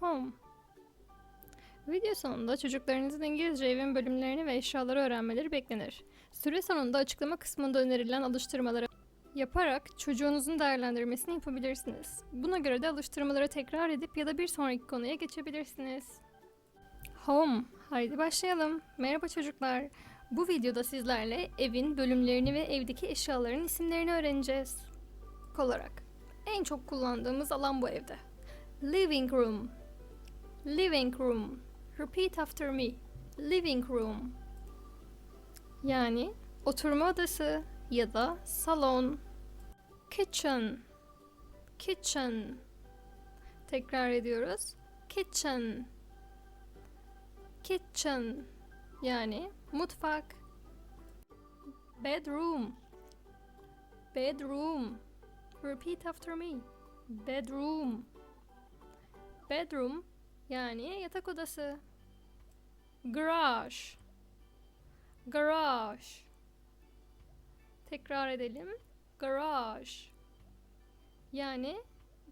Home. Video sonunda çocuklarınızın İngilizce evin bölümlerini ve eşyaları öğrenmeleri beklenir. Süre sonunda açıklama kısmında önerilen alıştırmaları yaparak çocuğunuzun değerlendirmesini yapabilirsiniz. Buna göre de alıştırmaları tekrar edip ya da bir sonraki konuya geçebilirsiniz. Home. Haydi başlayalım. Merhaba çocuklar. Bu videoda sizlerle evin bölümlerini ve evdeki eşyaların isimlerini öğreneceğiz. Olarak en çok kullandığımız alan bu evde. Living room. Living room. Repeat after me. Living room. Yani oturma odası ya da salon. Kitchen. Kitchen. Tekrar ediyoruz. Kitchen. Kitchen. Yani mutfak. Bedroom. Bedroom. Repeat after me. Bedroom. Bedroom yani yatak odası. Garage. Garage. Tekrar edelim. Garage. Yani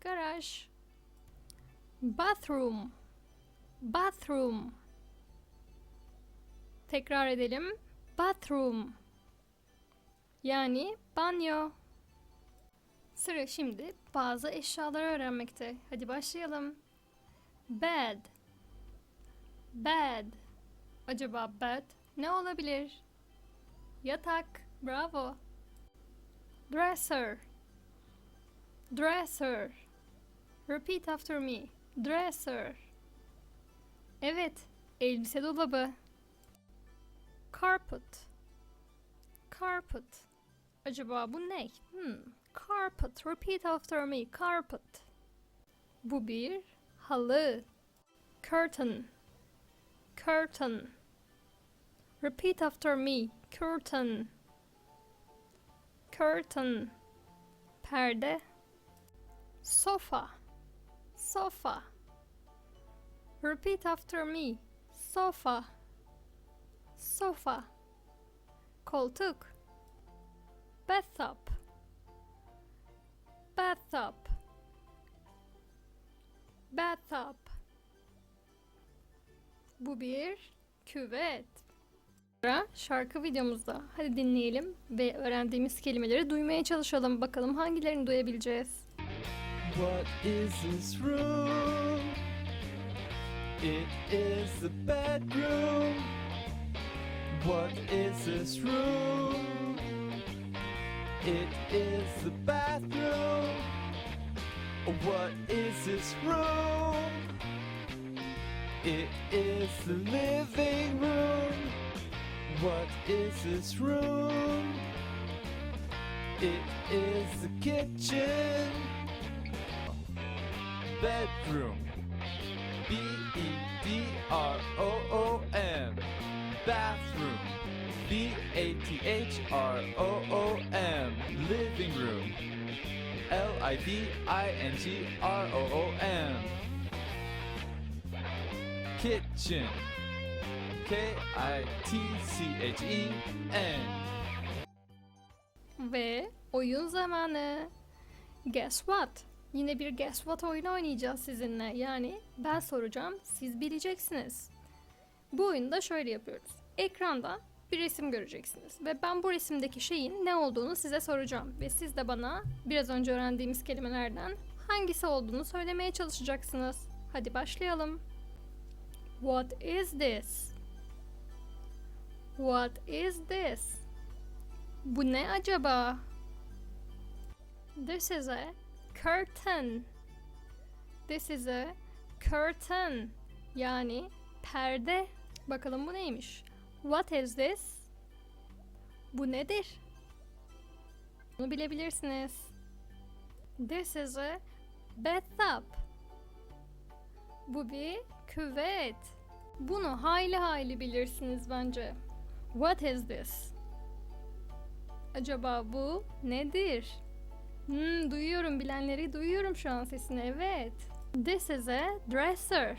garaj. Bathroom. Bathroom. Tekrar edelim. Bathroom. Yani banyo. Sıra şimdi bazı eşyaları öğrenmekte. Hadi başlayalım. Bed. Bed. Acaba bed ne olabilir? Yatak. Bravo. Dresser. Dresser. Repeat after me. Dresser. Evet, elbise dolabı. Carpet. Carpet. Acaba bu ne? Hmm. Carpet. Repeat after me. Carpet. Bu bir halı. Curtain. Curtain. Repeat after me. Curtain. Curtain. Perde. Sofa. Sofa. Repeat after me. Sofa. Sofa. Koltuk. Bathtub. Bathtub. Bathtub. Bu bir küvet. Şarkı videomuzda. Hadi dinleyelim ve öğrendiğimiz kelimeleri duymaya çalışalım. Bakalım hangilerini duyabileceğiz. What is this room? It is the bedroom. What is this room? It is the bathroom. What is this room? It is the living room. What is this room? It is the kitchen bedroom. B E D R O O M. Bathroom. B A T H R O O M. Living room. L I V I N G R O O M. Kitchen. K I T C H E N. Ve oyun zamanı. Guess what? Yine bir guess what oyunu oynayacağız sizinle. Yani ben soracağım, siz bileceksiniz. Bu oyunda şöyle yapıyoruz. Ekranda bir resim göreceksiniz ve ben bu resimdeki şeyin ne olduğunu size soracağım ve siz de bana biraz önce öğrendiğimiz kelimelerden hangisi olduğunu söylemeye çalışacaksınız. Hadi başlayalım. What is this? What is this? Bu ne acaba? This is a curtain. This is a curtain. Yani perde. Bakalım bu neymiş? What is this? Bu nedir? Bunu bilebilirsiniz. This is a bathtub. Bu bir küvet. Bunu hayli hayli bilirsiniz bence. What is this? Acaba bu nedir? Hmm, duyuyorum bilenleri duyuyorum şu an sesini evet. This is a dresser.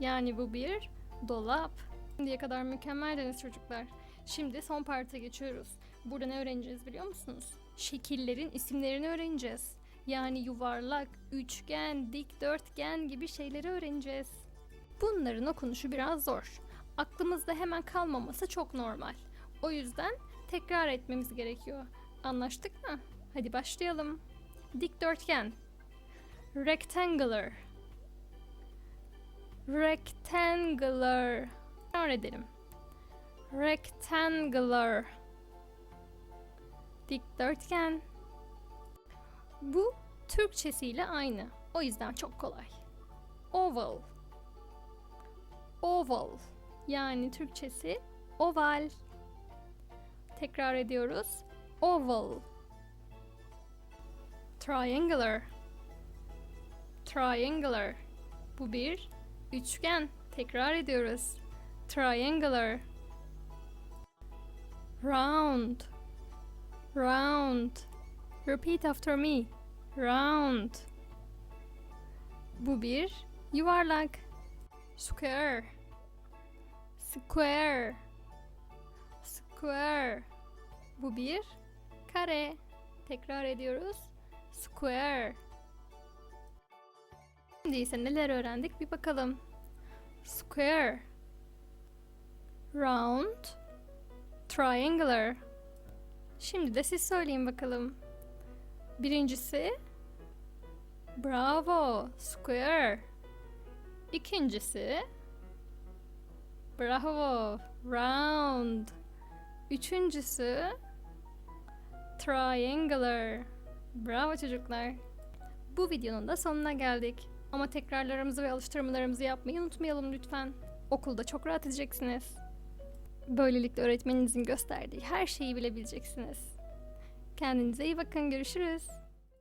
Yani bu bir dolap. Şimdiye kadar mükemmeldiniz çocuklar. Şimdi son parta geçiyoruz. Burada ne öğreneceğiz biliyor musunuz? Şekillerin isimlerini öğreneceğiz. Yani yuvarlak, üçgen, dikdörtgen gibi şeyleri öğreneceğiz. Bunların okunuşu biraz zor. Aklımızda hemen kalmaması çok normal. O yüzden tekrar etmemiz gerekiyor. Anlaştık mı? Hadi başlayalım. Dikdörtgen. Rectangular. Rectangular. Tekrar edelim. Rectangular. Dikdörtgen. Bu Türkçesiyle aynı. O yüzden çok kolay. Oval. Oval. Yani Türkçesi oval. Tekrar ediyoruz. Oval. Triangular. Triangular. Bu bir üçgen. Tekrar ediyoruz. Triangular. Round. Round. Repeat after me. Round. Bu bir yuvarlak. Square. Square. Square. Bu bir kare. Tekrar ediyoruz. Square. Şimdi ise neler öğrendik bir bakalım. Square. Round. Triangular. Şimdi de siz söyleyin bakalım. Birincisi Bravo, square. İkincisi Bravo, round. Üçüncüsü triangular. Bravo çocuklar. Bu videonun da sonuna geldik. Ama tekrarlarımızı ve alıştırmalarımızı yapmayı unutmayalım lütfen. Okulda çok rahat edeceksiniz. Böylelikle öğretmeninizin gösterdiği her şeyi bilebileceksiniz. Kendinize iyi bakın. Görüşürüz.